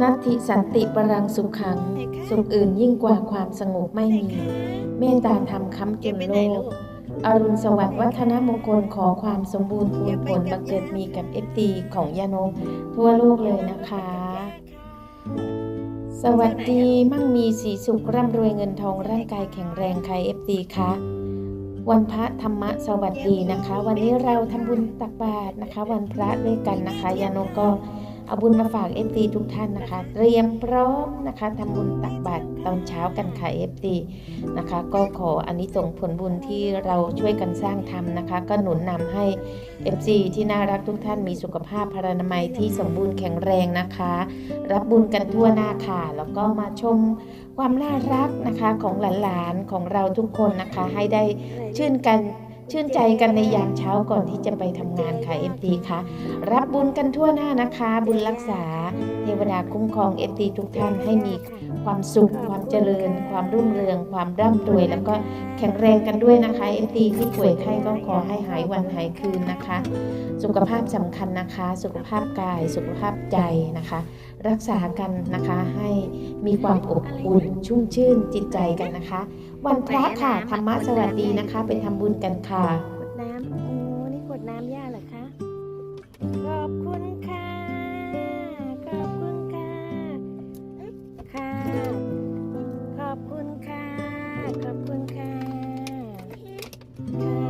นัตถิสันติปรังสุขขัง สุขอื่นยิ่งกว่าความสงบไม่มี เมตตาธรรมค้ำจุนโลก อรุณสวัสดิ์วัฒนมงคลขอความสมบูรณ์พูนผลบังเกิดมีกับเอฟตีของยานกทั่วโลกเลยนะคะ สวัสดีมั่งมีสีสุขร่ำรวยเงินทองร่างกายแข็งแรงใครเอฟตีคะวันพระธรรมะสวัสดีนะคะ วันนี้เราทำบุญตักบาตรนะคะ วันพระด้วยกันนะคะ ยานกก็ เอาบุญมาฝากเอฟตีทุกท่านนะคะ เตรียมพร้อมนะคะทำบุญตักบาตรตอนเช้ากันค่ะเอฟตีนะคะ ก็ขออันนี้ส่งผลบุญที่เราช่วยกันสร้างทำนะคะ ก็หนุนนำให้ FC ที่น่ารักทุกท่านมีสุขภาพพรรณนามัยที่สมบูรณ์แข็งแรงนะคะ รับบุญกันทั่วหน้าค่ะ แล้วก็มาชมความน่ารักนะคะของหลานๆของเราทุกคนนะคะ ให้ได้ชื่นกัน ชื่นใจกันในยามเช้าก่อนที่จะไปทำงานค่ะ FT ค่ะ รับบุญกันทั่วหน้านะคะ บุญรักษาเทวดาคุ้มครอง FT ทุกท่านให้มีความสุข ความเจริญ ความรุ่งเรือง ความร่ำรวย แล้วก็แข็งแรงกันด้วยนะคะ FT ที่ป่วยไข้ก็ขอให้หายวันหายคืนนะคะ สุขภาพสำคัญนะคะ สุขภาพกาย สุขภาพใจนะคะ รักษากันนะคะให้มีความอบอุ่นชุ่มชื่นจิตใจกันนะคะ วันพระค่ะธรรมะสวัสดีนะคะ ไปทำบุญกันค่ะขวดน้ำโอ้นี่ขวดน้ำย่าเหรอคะขอบคุณค่ะขอบคุณค่ะค่ะขอบคุณค่ะขอบคุณค่ะค่ะ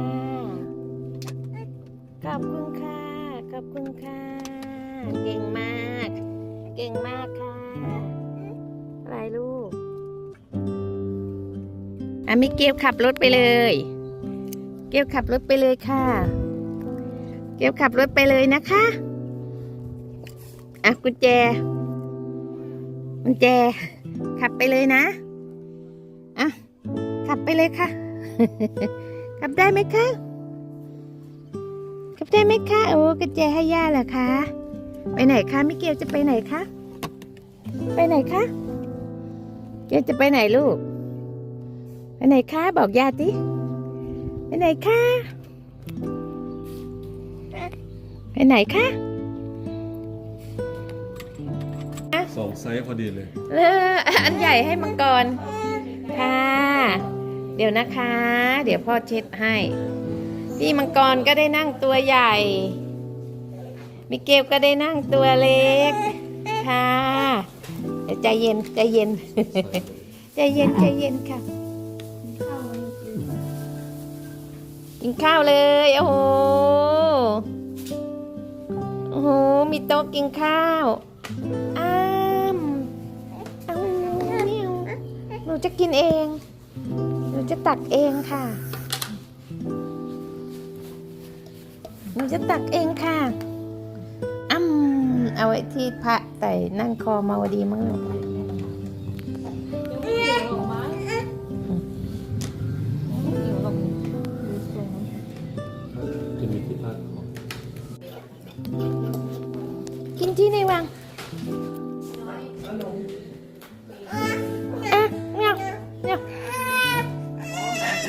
ขอบคุณค่ะขอบคุณค่ะเก่งมาก อะมิเกลขับรถไปเลย เกลขับรถไปเลยค่ะ เกลขับรถไปเลยนะคะอะกุญแจ กุญแจ ขับไปเลยนะอะขับไปเลยค่ะ ขับได้ไหมคะ ขับได้ไหมคะ โอ้กุญแจให้ย่าเหรอคะ ไปไหนคะมิเกลจะไปไหนคะ ไปไหนคะ เกลจะไปไหนลูก ไปไหนคะบอกญาติไปไหนคะไปไหนคะสองไซส์พอดีเลยเอออันใหญ่ให้มังกรค่ะ เดี๋ยวนะคะ เดี๋ยวพ่อเช็ดให้พี่มังกรก็ได้นั่งตัวใหญ่มิเกลก็ได้นั่งตัวเล็กค่ะเดี๋ยวใจเย็นใจเย็นใจเย็นใจเย็นค่ะ นข้าวเลย โอ้โห โอ้โห มีโต๊ะกินข้าวอ้ามเอาเนี่ยหนูจะกินเอง หนูจะตักเองค่ะ หนูจะตักเองค่ะอ้ำเอาไว้ที่พระใส่นั่งคอมาวดีมั้งลู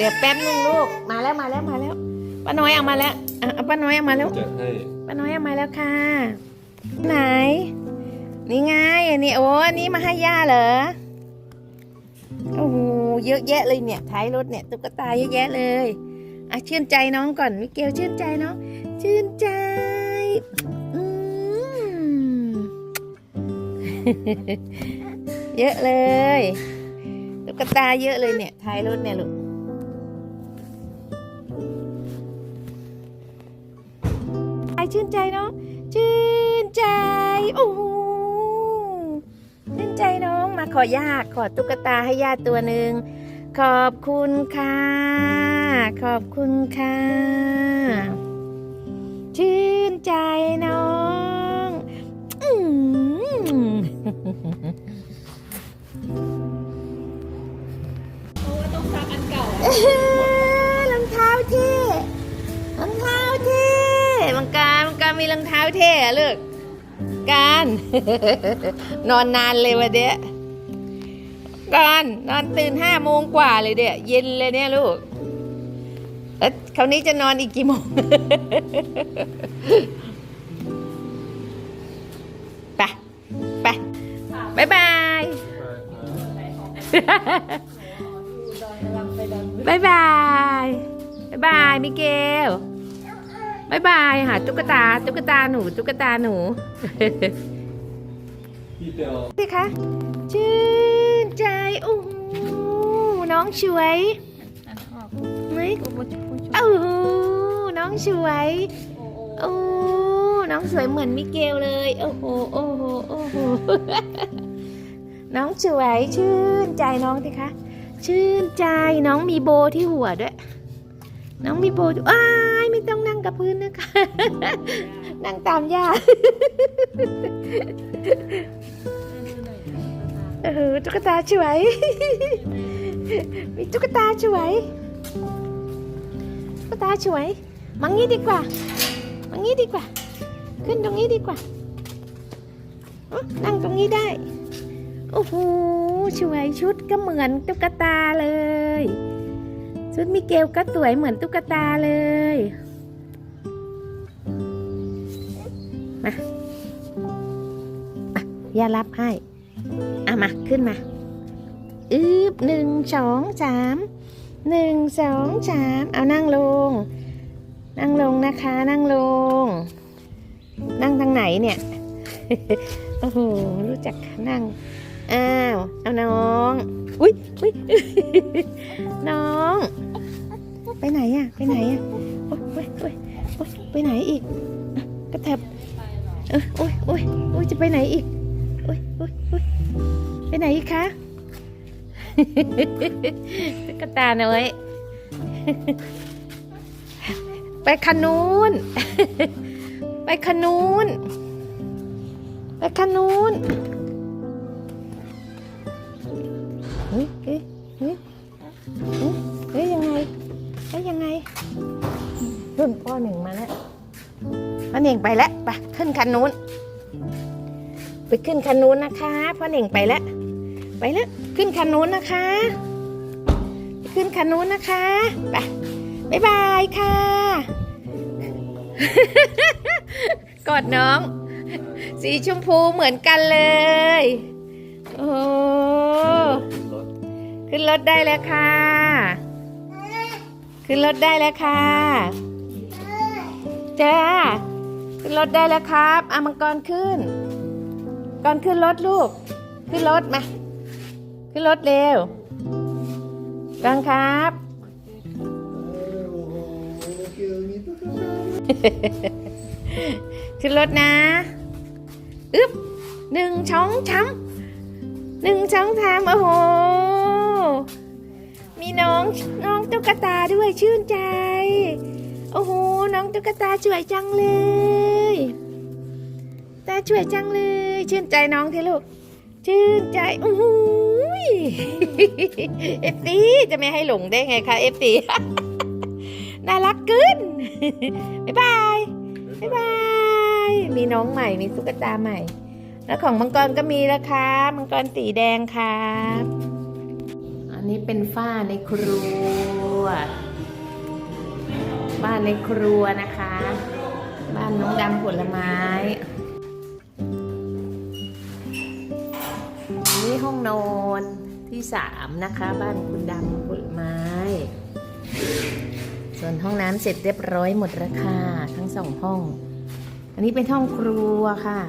ดี๋ยวแป๊บนึงลูก มาแล้วมาแล้วมาแล้ว ป้าน้อยเอามาแล้วอะเอาป้าน้อยเอามาแล้ว จะให้ป้าน้อยเอามาแล้วค่ะ ไหน นี่ไงอันนี้โอ้อันนี้มาให้ย่าเหรอ โอ้โหเยอะแยะเลยเนี่ยท้ายรถเนี่ยตุ๊กตาเยอะแยะเลยอะชื่นใจน้องก่อนมิเกลชื่นใจน้องชื่นใจอืม เยอะเลยตุ๊กตาเยอะเลยเนี่ยท้ายรถเนี่ยลูก ชื่นใจเนาะชื่นใจโอ้โหชื่นใจน้องมาขอยาขอตุ๊กตาให้ย่าตัวหนึ่งขอบคุณค่ะ ขอบคุณค่ะชื่นใจน้องอืมามีรองเท้าเท่ลูกการ นอนนานเลยวันเนี้ยก่อนนอนตื่นห้าโมงกว่าเลยเดียเย็นเลยเนี่ยลูกแล้วคราวนี้จะนอนอีกกี่โมงไปไปบายบายบายบายบายบายมิเกล บายบายหาตุ๊กตา ตุ๊กตาหนู ตุ๊กตาหนูพี่เตียวสิคะชื่นใจโอ้โหน้องสวยไหมโอ้โหน้องสวยโอ้น้องสวยเหมือนมิเกลเลย โอ้โหโอ้โหโอ้โหน้องสวยชื่นใจน้องสิคะชื่นใจน้องมีโบที่หัวด้วย น้องมีโบที่อ้าย ไม่ต้องนั่งกับพื้นนะคะ นั่งตามย่าเออตุ๊กตาสวย มีตุ๊กตาสวยตุ๊กตาสวยมังงี้ดีกว่ามังงี้ดีกว่า ขึ้นตรงนี้ดีกว่าอ๊ะนั่งตรงนี้ได้โอ้โหสวยชุดก็เหมือนตุ๊กตาเลย ชุดมิเกลก็สวยเหมือนตุ๊กตาเลย มามาย่ารับให้ อะมา ขึ้นมาอึบหนึ่งสองสามหนึ่งสองสามเอานั่งลง นั่งลงนะคะ นั่งลง นั่งทางไหนเนี่ย โอ้โห รู้จักนั่ง อ้าวเอาน้อง อุ้ยอุ้ยน้อง ไปไหนอะไปไหนอะโอ๊ยโอ๊ยโอ๊ยโอ๊ยไปไหนอีกกระเถิบเออโอ๊ยโอ๊ยโอ๊ยจะไปไหนอีกโอ๊ยโอ๊ยโอ๊ยไปไหนอีกคะตุ๊กตาน้อยไปคันนู้น ไปคันนู้น ไปคันนู้น เฮ้ยเฮ้ยเฮ้ยเฮ้ยยังไงเฮ้ยยังไงรุ่นพ่อหนึ่งมาแล้วพ่อหนึ่งไปแล้วไปขึ้นคันนู้น ไปขึ้นคันนู้นนะคะพ่อหนึ่งไปแล้วไปแล้วขึ้นคันนู้นนะคะ ขึ้นคันนู้นนะคะไปบ๊ายบายค่ะกอดน้อง สีชมพูเหมือนกันเลย โอ้ ขึ้นรถได้แล้วค่ะ ขึ้นรถได้แล้วค่ะจ้าขึ้นรถได้แล้วครับอามังกรขึ้น ก่อนขึ้นรถลูก ขึ้นรถมา ขึ้นรถเร็วก่อนครับขึ้นรถนะ อึ๊บหนึ่งช่องช้ำหนึ่งช่องทามโอ้โห ตุ๊กตาด้วยชื่นใจ โอ้โห น้องตุ๊กตาสวยจังเลย ตาสวยจังเลย ชื่นใจน้องที่ลูก ชื่นใจโอ้โหเอฟซีจะไม่ให้หลงได้ไงคะเอฟซีน่ารักเกินบ๊ายบายบ๊ายบาย มีน้องใหม่ มีตุ๊กตาใหม่ แล้วของมังกรก็มีแล้วครับมังกรสีแดงครับ อันนี้เป็นฝ้าในครัว บ้านในครัวนะคะ บ้านน้องดำผลไม้ นี่ห้องนอนที่สามนะคะ บ้านคุณดำผลไม้ ส่วนห้องน้ำเสร็จเรียบร้อยหมดราคาทั้งสองห้อง อันนี้เป็นห้องครัวค่ะ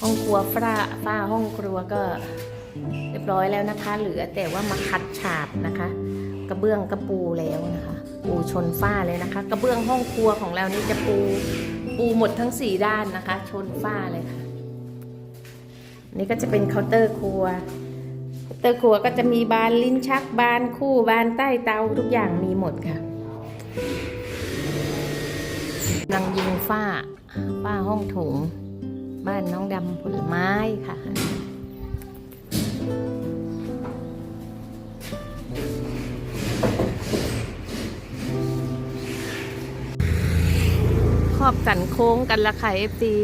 ห้องครัวฝ้าฝ้าห้องครัวก็ เรียบร้อยแล้วนะคะ เหลือแต่ว่ามาคัดฉาบนะคะ กระเบื้องกระปูแล้วนะคะ ปูชนฝ้าเลยนะคะ กระเบื้องห้องครัวของเรานี่จะปูปูหมดทั้งสี่ด้านนะคะ ชนฝ้าเลยค่ะ นี่ก็จะเป็นเคาน์เตอร์ครัวเคาน์เตอร์ครัวก็จะมีบานลิ้นชักบานคู่บานใต้เตาทุกอย่างมีหมดค่ะกำลังยิงฝ้าฝ้าห้องโถงบ้านน้องดำผลไม้ค่ะ ขอบสันโค้งกันละค่ะเอฟซี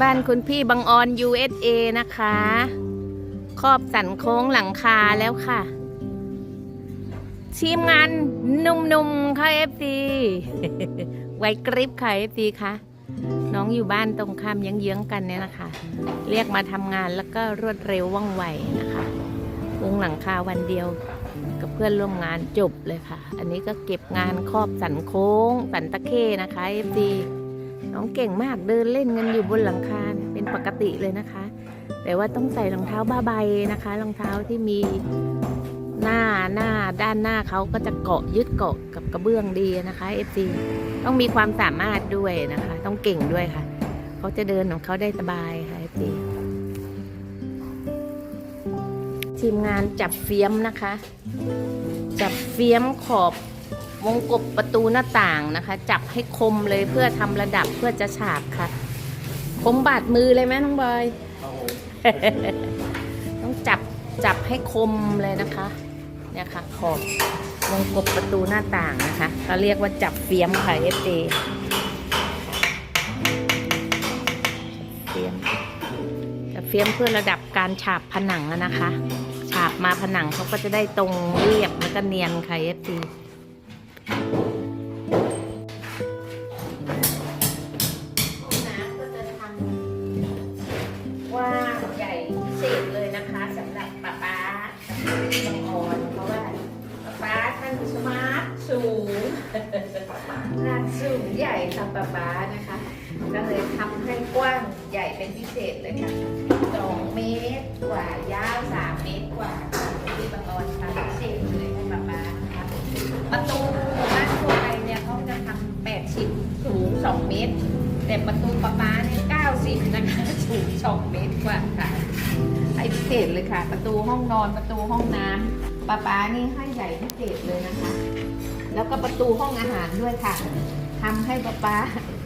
บ้านคุณพี่บังออน USA นะคะ ขอบสันโค้งหลังคาแล้วค่ะทีมงานนุ่มๆค่ะเอฟซีไว้กริปค่ะเอฟซีค่ะน้องอยู่บ้านตรงข้ามเยื้องๆกันเนี่ยนะคะ เรียกมาทำงานแล้วก็รวดเร็วว่องไวนะคะ วงหลังคาวันเดียวกับเพื่อนร่วมงานจบเลยค่ะ อันนี้ก็เก็บงานครอบสันโค้ง สันตะเข้นะคะเอฟดีน้องเก่งมากเดินเล่นกันอยู่บนหลังคาเป็นปกติเลยนะคะ แต่ว่าต้องใส่รองเท้าบ้าใบนะคะรองเท้าที่มีหน้าหน้าด้านหน้าเขาก็จะเกาะยึดเกาะกับกระเบื้องดีนะคะเอฟซีต้องมีความสามารถด้วยนะคะ ต้องเก่งด้วยค่ะ เขาจะเดินของเขาได้สบาย ทีมงานจับเฟียมนะคะ จับเฟียมขอบวงกบประตูหน้าต่างนะคะ จับให้คมเลยเพื่อทำระดับเพื่อจะฉาบค่ะ คมบาดมือเลยไหมน้องบอย ต้องจับจับให้คมเลยนะคะเนี่ยค่ะขอบวงกบประตูหน้าต่างนะคะเขาเรียกว่าจับเฟียมค่ะเอฟเเฟียมจับเฟียมเพื่อระดับการฉาบผนังอะนะคะฉาบมาผนังเขาก็จะได้ตรงเรียบแล้วก็เนียนค่ะเอฟซีน้ำก็จะทำว่าใหญ่พิเศษเลยนะคะสำหรับป้าป้าบางออนเพราะว่าป้าป้าท่านสมาร์ทสูงท่านสูงใหญ่ค่ะป้าป้านะคะ ก็เลยทำให้กว้างใหญ่เป็นพิเศษเลยค่ะ กว่าค่ะให้พิเศษเลยค่ะ ประตูห้องนอนประตูห้องน้ำประปานี่ให้ใหญ่พิเศษเลยนะคะ แล้วก็ประตูห้องอาหารด้วยค่ะทำให้ประปา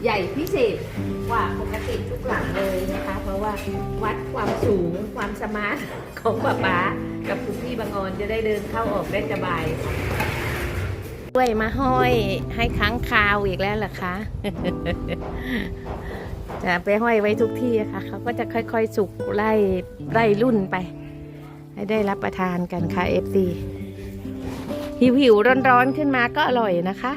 ใหญ่พิเศษกว่าปกติทุกหลังเลยนะคะ เพราะว่าวัดความสูงความสมาร์ทของประปากับคุณพี่บางออนจะได้เดินเข้าออกได้สบายด้วยมาห้อยให้ค้างคาวอีกแล้วเหรอคะ จะไปห้อยไว้ทุกที่อะค่ะเขาก็จะค่อยๆ สุกไล่ไล่รุ่นไป ให้ได้รับประทานกันค่ะ FC หิวหิวๆร้อนๆขึ้นมาก็อร่อยนะคะ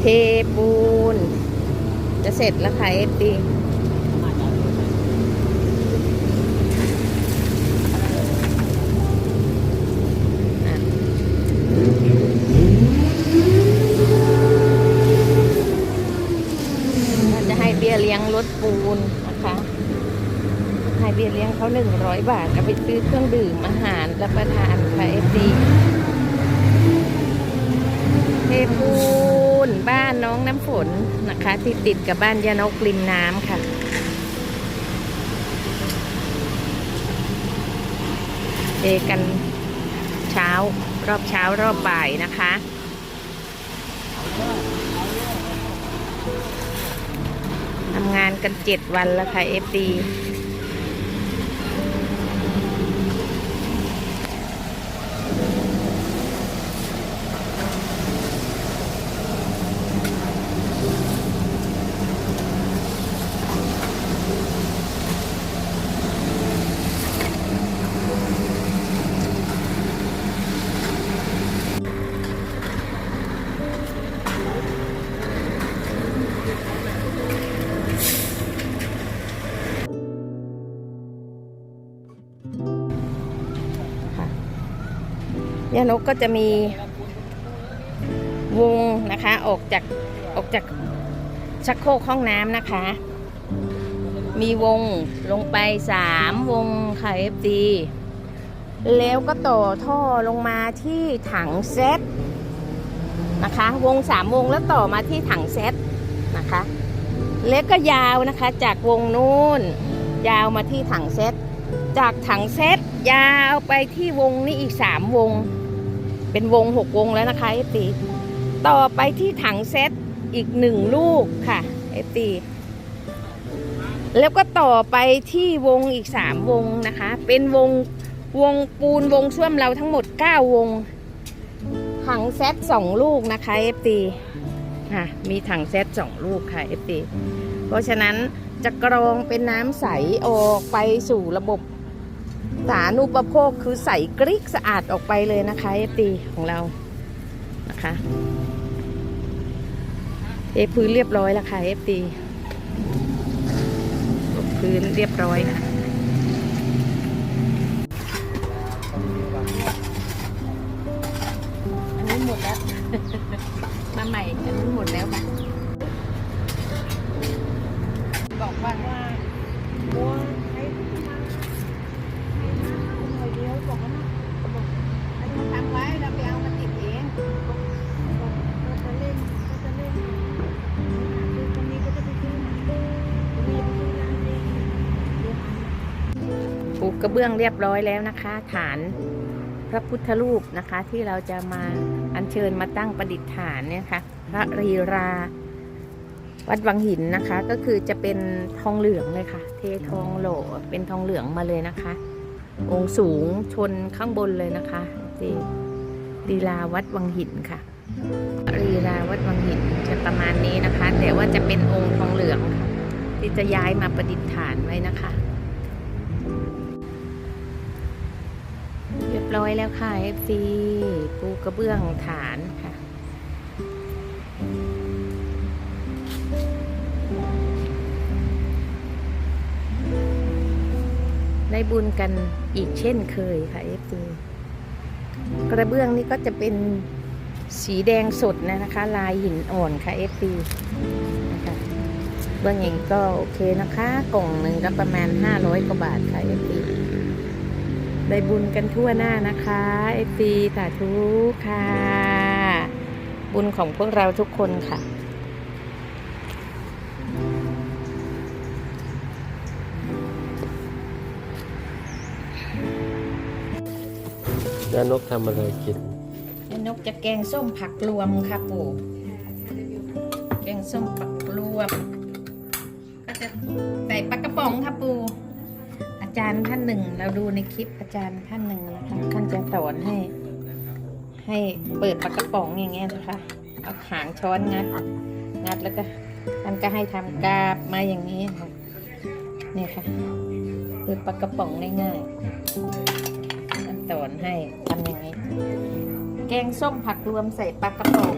เทปูน จะเสร็จแล้วค่ะ FC เราจะให้เบี้ยเลี้ยงรถปูนนะคะให้เบี้ยเลี้ยงเขาหนึ่งร้อยบาทเอาไปซื้อเครื่องดื่มอาหารรับประทานค่ะเอฟซีเทปูนบ้านน้องน้ำฝนนะคะ ที่ติดกับบ้านยานกริมน้ำค่ะเทกันเช้ารอบเช้ารอบบ่ายนะคะ ทำงานกันเจ็ดวันแล้วค่ะเอฟดี นกก็จะมีวงนะคะ ออกจากออกจากชักโครกห้องน้ำนะคะ มีวงลงไปสามวงค่ะ FD แล้วก็ต่อท่อลงมาที่ถังเซตนะคะ วงสามวงแล้วต่อมาที่ถังเซตนะคะ แล้วก็ยาวนะคะจากวงนู้นยาวมาที่ถังเซตจากถังเซตยาวไปที่วงนี้อีกสามวง เป็นวงหกวงแล้วนะคะเอฟตีต่อไปที่ถังเซตอีกหนึ่งลูกค่ะเอฟตีแล้วก็ต่อไปที่วงอีกสามวงนะคะ เป็นวงวงปูนวงช่วมเราทั้งหมดเก้าวง ถังเซตสองลูกนะคะเอฟตีค่ะมีถังเซตสองลูกค่ะเอฟตีเพราะฉะนั้นจะกรองเป็นน้ำใสออกไปสู่ระบบ สารูปโภคคือใส่กริกสะอาดออกไปเลยนะคะเอฟตีของเรานะคะเทพื้นเรียบร้อยแล้วค่ะเอฟตีพื้นเรียบร้อยค่ะอันนี้หมดแล้ว กระเบื้องเรียบร้อยแล้วนะคะ ฐานพระพุทธรูปนะคะ ที่เราจะมาอัญเชิญมาตั้งประดิษฐานเนี่ยค่ะพระรีรา วัดวังหินนะคะ ก็คือจะเป็นทองเหลืองเลยค่ะ เททองโหลเป็นทองเหลืองมาเลยนะคะ องค์สูงชนข้างบนเลยนะคะที่ลีลาวัดวังหินค่ะลีลาวัดวังหินจะประมาณนี้นะคะ แต่ว่าจะเป็นองค์ทองเหลืองค่ะที่จะย้ายมาประดิษฐานไว้นะคะ ร้อยแล้วค่ะ FC ปูกระเบื้องฐานค่ะ ได้บุญกันอีกเช่นเคยค่ะ FC กระเบื้องนี่ก็จะเป็นสีแดงสดนะคะ ลายหินอ่อนค่ะ FC นะคะเบื้องอย่างก็โอเคนะคะ กล่องหนึ่งก็ประมาณ 500 กว่าบาทค่ะ FC ได้บุญกันทั่วหน้านะคะเอฟซีสาธุค่ะ บุญของพวกเราทุกคนค่ะแล้วนกทำอะไรกินนกจะแกงส้มผักรวมค่ะปู่แกงส้มผักรวม ก็จะใส่ปลากระป๋องค่ะปู่อา จารย์ท่านหนึ่ง เราดูในคลิปอาจารย์ท่านหนึ่งนะคะท่านจะสอนให้ ให้เปิดปากกระป๋องอย่างเงี้ยนะคะเอาหางช้อนงัดงัดแล้วก็ท่านก็ให้ทำกาบมาอย่างนี้ค่ะเนี่ยค่ะเปิดปากระป๋องง่ายๆท่านสอนให้ทำอย่างนี้แกงส้มผักรวมใส่ปลากระป๋อง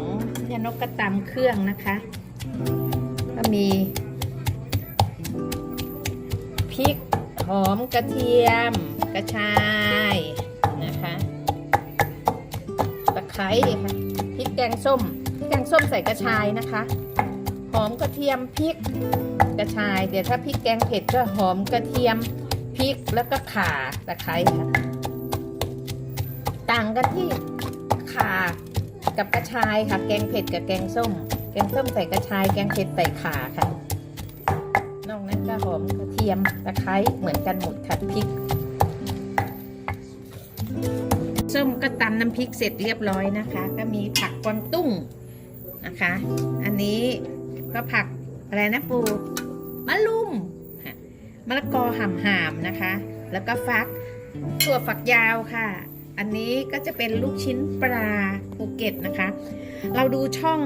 ยานกกระตำเครื่องนะคะ ก็มีพริก หอมกระเทียม กระชายนะคะตะไคร้ค่ะพริกแกงส้มพริกแกงส้มใส่กระชายนะคะ หอมกระเทียมพริกกระชาย เดี๋ยวถ้าพริกแกงเผ็ดก็หอมกระเทียมพริกแล้วก็ข่าตะไคร้ค่ะต่างกันที่ข่ากับกระชายค่ะ แกงเผ็ดกับแกงส้ม แกงส้มใส่กระชาย แกงเผ็ดใส่ข่าค่ะ กระเทียมตะไคร้เหมือนกันหมดค่ะพริกส้มก็ตำน้ำพริกเสร็จเรียบร้อยนะคะ ก็มีผักกวางตุ้งนะคะ อันนี้ก็ผักอะไรนะปูมะลุมค่ะมะละกอห่ำหามนะคะ แล้วก็ฟักถั่วฝักยาวค่ะ อันนี้ก็จะเป็นลูกชิ้นปลาภูเก็ตนะคะ เราดูช่อง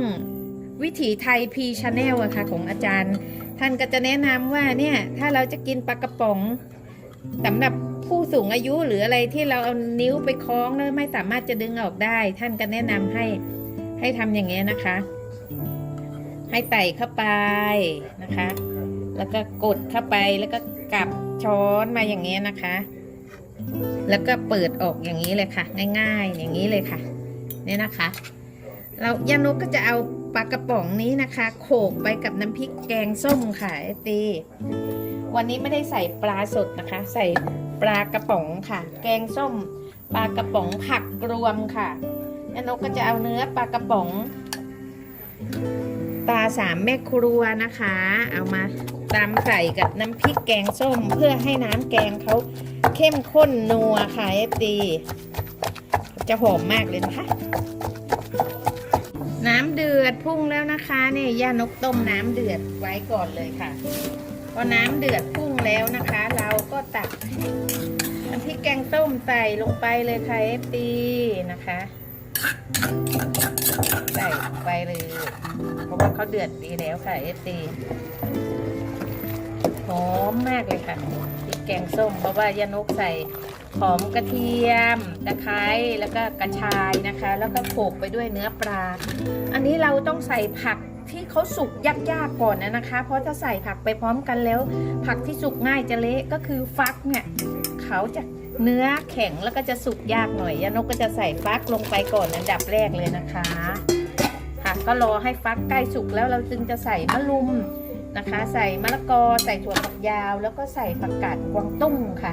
วิถีไทยพีชาแนลอะค่ะของอาจารย์ ท่านก็จะแนะนำว่าเนี่ยถ้าเราจะกินปลากระป๋องสำหรับผู้สูงอายุหรืออะไรที่เราเอานิ้วไปคล้องแล้วไม่สามารถจะดึงออกได้ ท่านก็แนะนำให้ให้ทำอย่างเงี้ยนะคะ ให้ไต่เข้าไปนะคะ แล้วก็กดเข้าไปแล้วก็กลับช้อนมาอย่างเงี้ยนะคะ แล้วก็เปิดออกอย่างนี้เลยค่ะ ง่าย ๆ อย่างนี้เลยค่ะเนี่ยนะคะ เรายานุกก็จะเอา ปลากระป๋องนี้นะคะ โขกไปกับน้ำพริกแกงส้มค่ะไอตีวันนี้ไม่ได้ใส่ปลาสดนะคะ ใส่ปลากระป๋องค่ะ แกงส้ม ปลากระป๋องผักรวมค่ะยานุกก็จะเอาเนื้อปลากระป๋อง ตาสามแม่ครัวนะคะ เอามาตำใส่กับน้ำพริกแกงส้ม เพื่อให้น้ำแกงเขาเข้มข้นนัวค่ะเอฟดีจะหอมมากเลยนะคะ น้ำเดือดพุ่งแล้วนะคะเนี่ยย่านกต้มน้ำเดือดไว้ก่อนเลยค่ะพอน้ำเดือดพุ่งแล้วนะคะ เราก็ตักน้ำพริกแกงส้มใส่ลงไปเลยค่ะเอฟดีนะคะใส่ไปเลยเพราะว่าเขาเดือดดีแล้วค่ะเอฟซีหอมมากเลยค่ะพริกแกงส้มเพราะว่ายานกใส่ หอมกระเทียมตะไคร้แล้วก็กระชายนะคะ แล้วก็โขลกไปด้วยเนื้อปลา อันนี้เราต้องใส่ผักที่เขาสุกยากๆก่อนนะนะคะ เพราะถ้าใส่ผักไปพร้อมกันแล้ว ผักที่สุกง่ายจะเละก็คือฟักเนี่ยเขาจะเนื้อแข็งแล้วก็จะสุกยากหน่อยยานกก็จะใส่ฟักลงไปก่อนอันดับแรกเลยนะคะค่ะก็รอให้ฟักใกล้สุกแล้วเราจึงจะใส่มะลุมนะคะ ใส่มะละกอ ใส่ถั่วฝักยาว แล้วก็ใส่ผักกาดกวางตุ้งค่ะ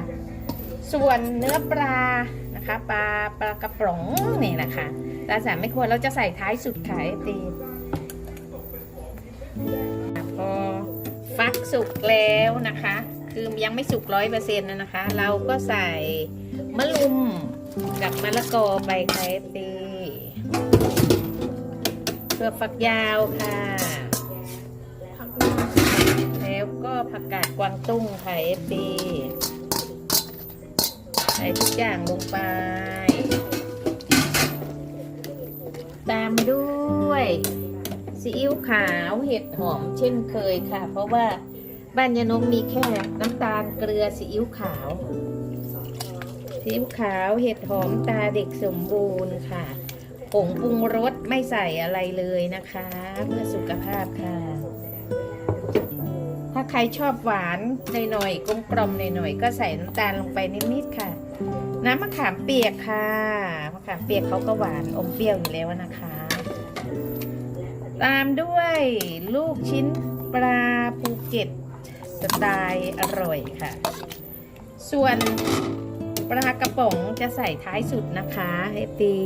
ส่วนเนื้อปลานะคะ ปลาปลากระป๋องนี่นะคะตาสามไม่ควรเราจะใส่ท้ายสุดขายตีพอฟักสุกแล้วนะคะ คือยังไม่สุกร้อยเปอร์เซ็นต์นะคะ เราก็ใส่มะลุมกับมะละกอไปไข่ตีเผือกฝักยาวค่ะ แล้วก็ผักกาดกวางตุ้งค่ะเอฟซี ใส่ทุกอย่างลงไป ตามด้วยซีอิ๊วขาวเห็ดหอมเช่นเคยค่ะ เพราะว่าบ้านยานกมีแค่น้ำตาลเกลือซีอิ๊วขาวซีอิ๊วขาวเห็ดหอมตาเด็กสมบูรณ์ค่ะผงปรุงรสไม่ใส่อะไรเลยนะคะ เพื่อสุขภาพค่ะ ถ้าใครชอบหวานหน่อยๆกลมกล่อมๆหน่อยๆก็ใส่น้ำตาลลงไปนิดๆค่ะ น้ำมะขามเปียกค่ะ มะขามเปียกเขาก็หวานอมเปรี้ยวอยู่แล้วนะคะ ตามด้วยลูกชิ้นปลาภูเก็ตสไตล์อร่อยค่ะ ส่วนปลากระป๋องจะใส่ท้ายสุดนะคะให้ตี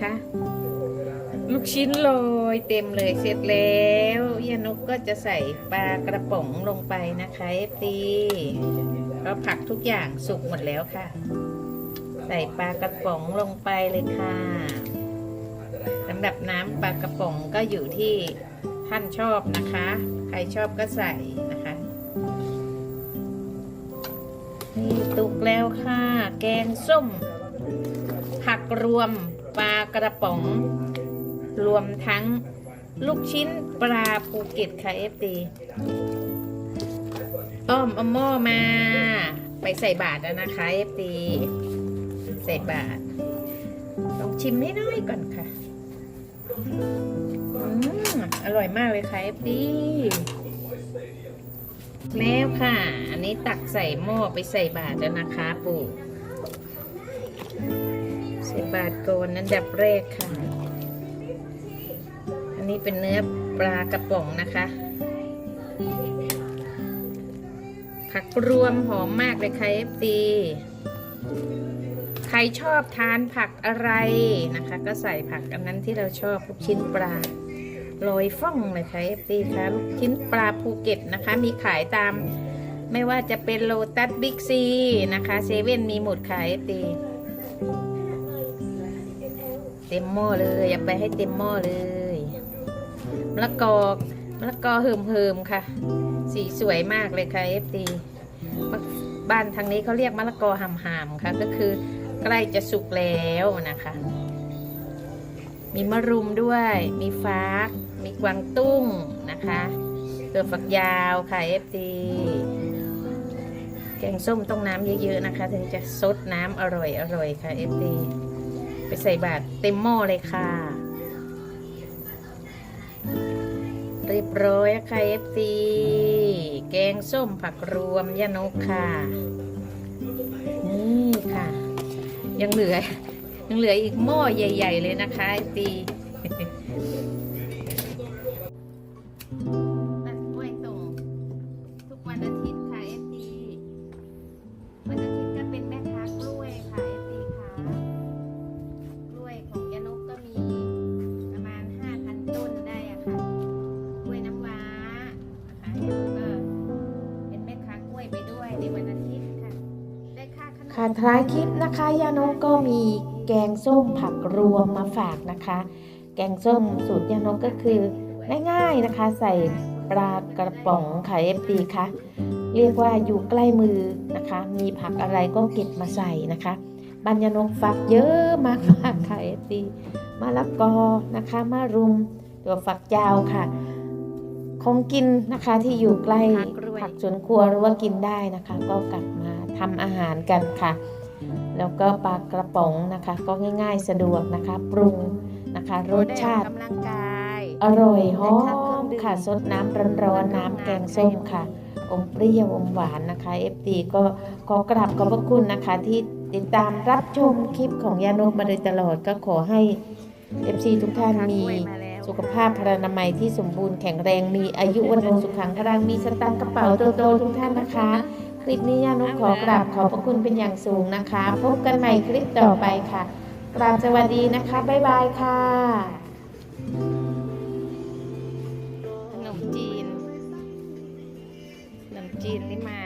ค่ะ กชิ้นโรยเต็มเลยเสร็จแล้วยานกก็จะใส่ปลากระป๋องลงไปนะคะเอฟตีก็ผักทุกอย่างสุกหมดแล้วค่ะ ใส่ปลากระป๋องลงไปเลยค่ะสำหรับน้ำปลากระป๋องก็อยู่ที่ท่านชอบนะคะ ใครชอบก็ใส่นะคะ นี่ตุกแล้วค่ะ แกงส้ม ผักรวมปลากระป๋อง รวมทั้งลูกชิ้นปลาภูเก็ตค่ะเอฟตีอ้อมเอาหม้อมา ไปใส่บาตรแล้วนะคะเอฟตีใส่บาตรลองชิมให้น้อยก่อนค่ะอืมอร่อยมากเลยค่ะเอฟตีแล้วค่ะ อันนี้ตักใส่หม้อไปใส่บาตรแล้วนะคะปู่ใส่บาตรก่อนนั้นดับแรกค่ะ อันนี้เป็นเนื้อปลากระป๋องนะคะ ผักรวมหอมมากเลยค่ะ FD ใครชอบทานผักอะไรนะคะ ก็ใส่ผักอันนั้นที่เราชอบลูกชิ้นปลาโรยฟ่องเลยค่ะ FD ค่ะลูกชิ้นปลาภูเก็ตนะคะ มีขายตาม ไม่ว่าจะเป็นโลตัสบิ๊กซีนะคะเซเว่นมีหมดขาย FD เต็มหม้อเลย อย่าไปให้เต็มหม้อเลย มะละกอมะละกอเหิมเหิมๆค่ะ สีสวยมากเลยค่ะเอฟดีบ้านทางนี้เขาเรียกมะละกอหำหามๆค่ะ ก็คือใกล้จะสุกแล้วนะคะ มีมะรุมด้วย มีฟ้ามีกวางตุ้งนะคะตัวฝักยาวค่ะเอฟดีแกงส้มต้องน้ำเยอะๆนะคะ ถึงจะซดน้ำอร่อยๆค่ะเอฟดีไปใส่บาตรเต็มหม้อเลยค่ะ เรียบร้อยค่ะ FC แกงส้มผักรวมยานกค่ะ นี่ค่ะ ยังเหลือ ยังเหลืออีกหม้อใหญ่ ๆ เลยนะคะ FC ตัด ท้ายคลิปนะคะยานกก็มีแกงส้มผักรวมมาฝากนะคะ แกงส้มสูตรยานกก็คือง่ายๆนะคะ ใส่ปลากระป๋องไข่เอฟดีค่ะเรียกว่าอยู่ใกล้มือนะคะ มีผักอะไรก็เก็บมาใส่นะคะบัญญนกฝักเยอะมากมากค่ะเอฟดีมะละกอนะคะมะรุมตัวฝักยาวค่ะของกินนะคะที่อยู่ใกล้ผักสวนครัวหรือว่ากินได้นะคะ ก็กลับ ทำอาหารกันค่ะ แล้วก็ปลากระป๋องนะคะ ก็ง่าย ๆสะดวกนะคะปรุงนะคะ รสชาติได้ออกกำลังกายอร่อยหอได้ทานเครื่องมดื่มค่ะสดน้ำร้อนๆน้ำแกงส้มค่ะอมเปรี้ยวอมหวานนะคะ FD ก็ขอกราบขอบพระคุณนะคะ ที่ติดตามรับชมคลิปของยานกมาโดยตลอดก็ขอให้ FC ทุกท่านมีสุขภาพพรรณนามัยที่สมบูรณ์แข็งแรงมีอายุวันโนสุขังพลังมีสตังค์กระเป๋าโตๆทุกท่านนะคะค ลิปนี้ยานุขอกราบขอบพระคุณเป็นอย่างสูงนะคะ พบกันใหม่คลิปต่อไปค่ะ กราบสวัสดีนะคะ บ๊ายบายค่ะขนมจีนขนมจีนนี่มา